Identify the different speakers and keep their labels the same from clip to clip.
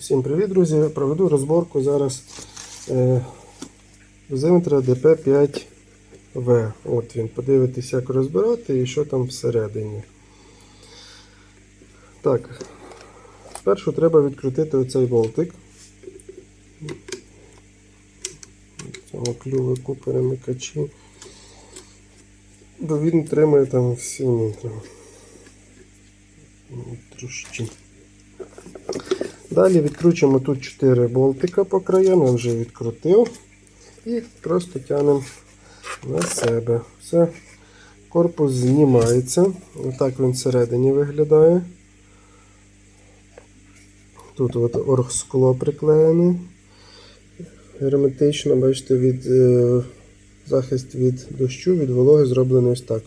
Speaker 1: Всім привіт, друзі! Проведу розборку зараз е, дозиметра DP5V. От він, подивитись, як розбирати і що там всередині. Так, спершу треба відкрутити оцей болтик. В цьому клювику перемикачі. Бо він тримає там всі нітри. Трошки. Далі відкручуємо тут 4 болтика по краям, я вже відкрутив. І просто тягнемо на себе. Все, корпус знімається. Отак він всередині виглядає. Тут от оргскло приклеєне. Герметично, бачите, від, е, захист від дощу, від вологи зроблений ось так.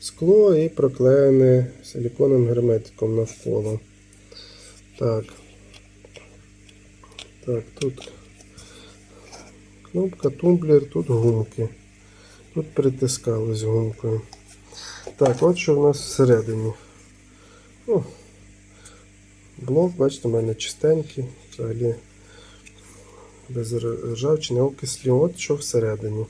Speaker 1: Скло і проклеєне силіконовим герметиком навколо. Так. Так, тут кнопка, тумблер, тут гумки. Тут притискали з гумкою. Так, от що в нас всередині. Ну, блок, бачите, у мене чистенький, взагалі без ржавчини, окислі. От що всередині.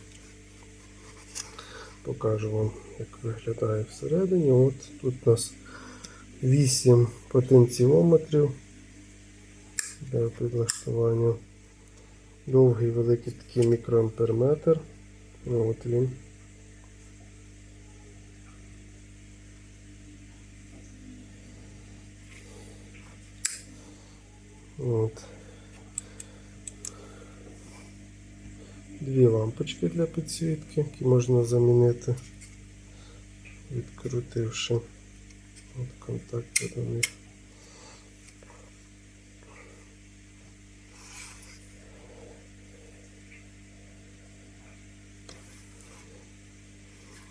Speaker 1: Покажу вам, як виглядає всередині. От тут у нас 8 потенціометрів для підлаштування. Довгий великий такий мікроамперметр. Ну, От він. От. Дві лампочки для підсвітки, які можна замінити, відкрутивши от контакти до них.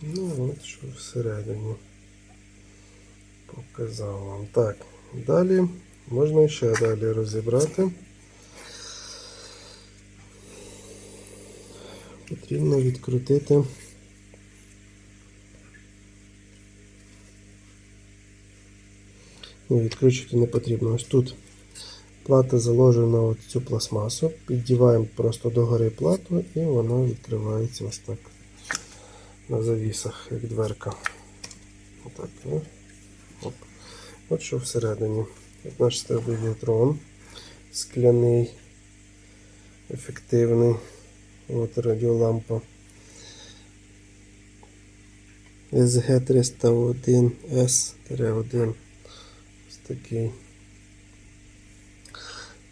Speaker 1: Ну от що всередині показав вам. Так, далі можна ще далі розібрати. Потрібно відкрутити Ні, відкручувати не потрібно. Ось тут плата заложена в цю пластмасу. Піддіваємо просто догори плату і вона відкривається ось так на завісах, як дверка. Отак, ну. Оп. От що всередині. От наш стабілітрон скляний, ефективний. От радіолампа. SG301S-1. Ось такий.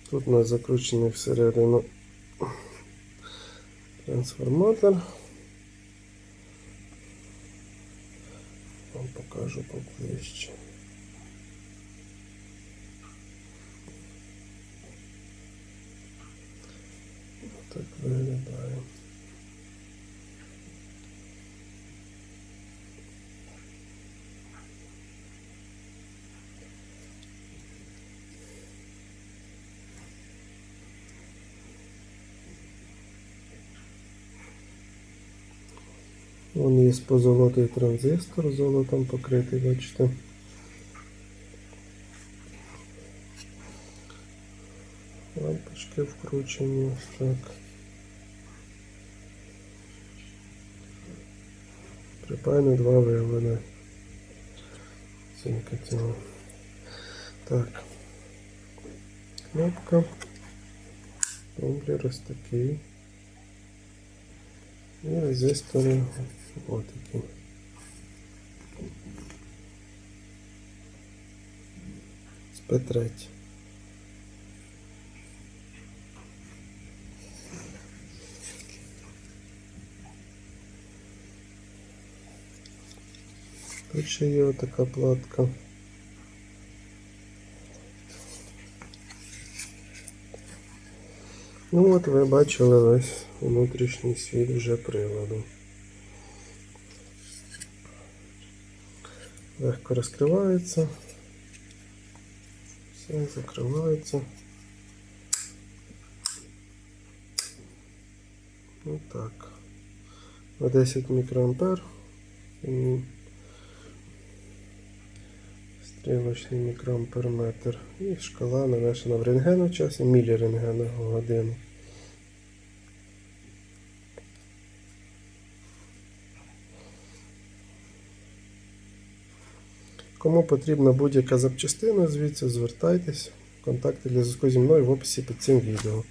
Speaker 1: Тут у нас закручений всередину трансформатор. Вам покажу поближче. Так виглядає. Вон є позолотий транзистор золотом покритий, бачите. Лампочки вкручені так. Припаяно два виявлення. Оцінка цього. Так. Кнопка. Тумблер ось такий. І резистори ось такі. З П3. Тут є отака платка. Ну от ви бачили весь внутрішній світ вже приладу. Легко розкривається. Все закривається. Отак. На 10 мікроампер. Стрілочний мікроамперметр. І шкала навешена в рентгену часі, мілі рентгена в годину. Кому потрібна будь-яка запчастина, звідси звертайтесь. Контакти для зв'язку зі мною в описі під цим відео.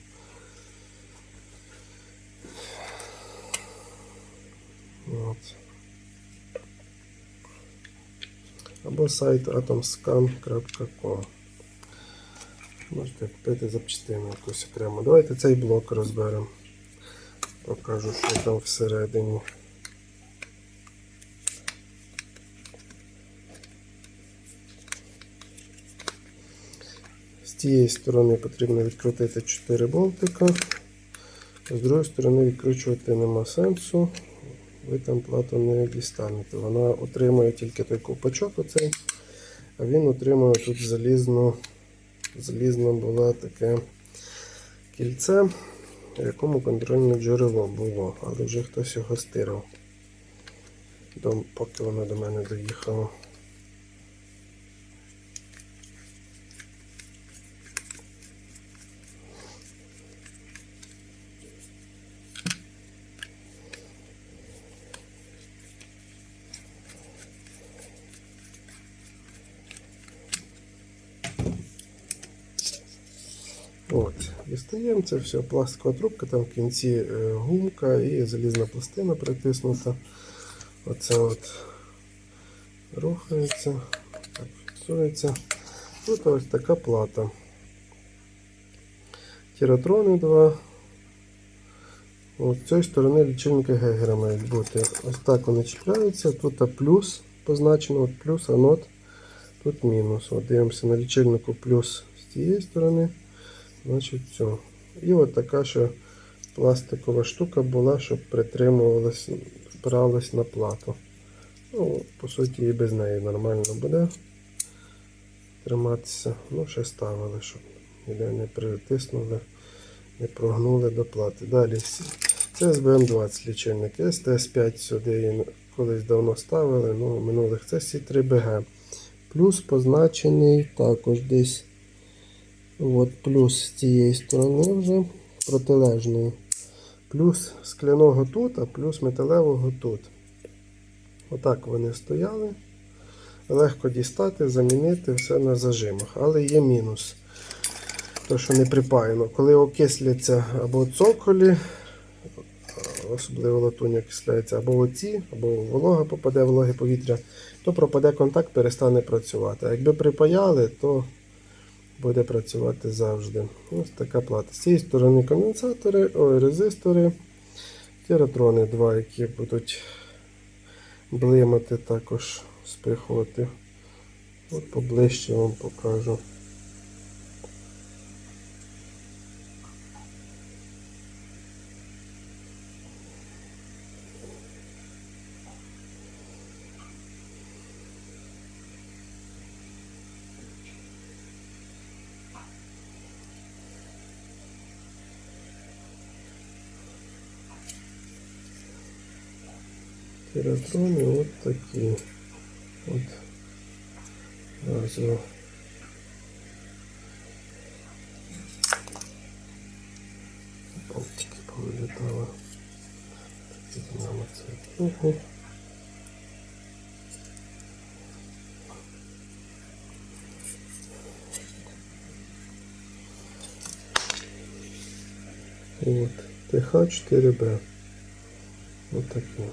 Speaker 1: От. Або сайт atomscan.com. Можете купити запчастину якусь окремо. Давайте цей блок розберемо. Покажу, що там всередині. Тієї сторони потрібно відкрутити 4 болтика. З другої сторони відкручувати нема сенсу. Ви там плату не дістанете. Вона отримує тільки той ковпачок оцей, а він отримує тут залізно, залізно було таке кільце, в якому контрольне джерело було, але вже хтось його стирав, поки воно до мене доїхало. От, дістаємо це все, пластикова трубка, там в кінці е, гумка і залізна пластина притиснута. Оце от рухається, так, фіксується. Тут ось така плата. Тіратрони два. З цієї сторони лічильники Гегера мають бути. Ось так вони чіпляються. Тут плюс позначено, от плюс, анод, тут мінус. От дивимося на лічильнику плюс з цієї сторони. Значить, все. І от така ще пластикова штука була, щоб притримувалась, впиралась на плату. Ну, по суті, і без неї нормально буде триматися. Ну, ще ставили, щоб ніде не притиснули, не прогнули до плати. Далі це SBM20 лічильник. STS5 сюди колись давно ставили, ну, минулих це C3BG. Плюс позначений також десь. От плюс з цієї сторони вже протилежної. Плюс скляного тут, а плюс металевого тут. Отак вони стояли. Легко дістати, замінити все на зажимах. Але є мінус. То, що не припаяно. Коли окисляться або цоколі, особливо латунь окисляється, або оці, або волога попаде вологе повітря, то пропаде контакт, перестане працювати. А якби припаяли, то буде працювати завжди. Ось така плата. З цієї сторони конденсатори, ой, резистори, тіратрони два, які будуть блимати також з спихувати. От поближче вам покажу. Тиратрони от такі. От. Разово. Болтики повилітали. Піднімемо це трохи. От. ТХ-4Б. От такі. М,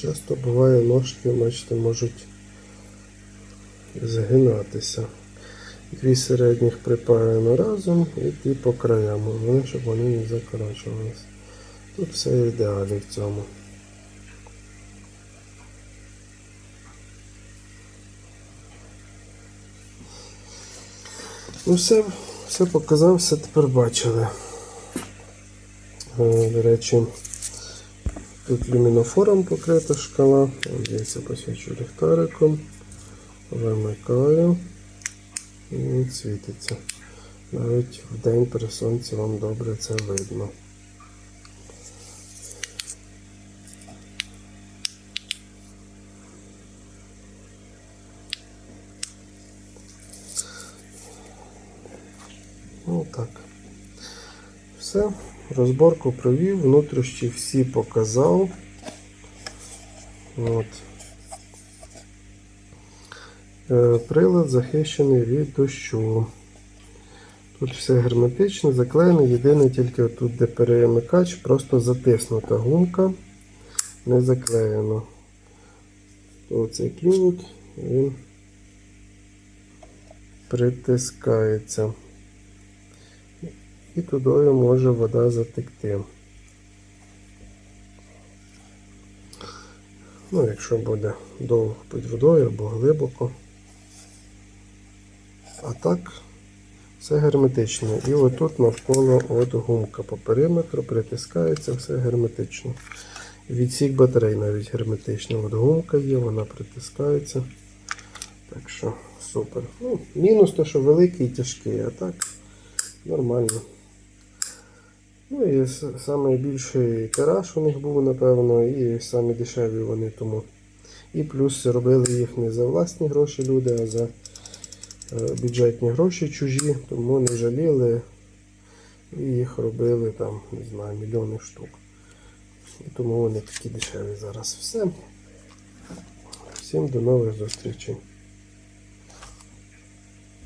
Speaker 1: Часто буває ножки, бачите, можуть згинатися. Дві середніх припаяно разом і ті по краям. Щоб вони не закорочувалися. Тут все в ідеалі в цьому. Ну все, все показав, все тепер бачили. Е, До речі, Тут люмінофором покрита шкала. Дивіться, посвічу ліхтариком. Вимикаю. І світиться. Навіть в день при сонці вам добре це видно. Ну так. Все. Розборку провів, внутрішні всі показав. От. Е, Прилад захищений від дощу. Тут все герметично, заклеєно. Єдине тільки тут, де перемикач, просто затиснута гумка, не заклеєно. Оцей клювик, він притискається. І тудою може вода затекти. Ну, якщо буде довго під водою або глибоко. А так, все герметично. І отут навколо от гумка по периметру притискається, все герметично. Відсік батарей навіть герметичний. От гумка є, вона притискається. Так що супер. Ну, мінус то, що великий і тяжкий, а так нормально. Ну і найбільший тираж у них був, напевно, і самі дешеві вони тому. І плюс робили їх не за власні гроші люди, а за е, бюджетні гроші чужі, тому не жаліли і їх робили там, не знаю, мільйони штук. І тому вони такі дешеві зараз. Все. Всім до нових зустрічей.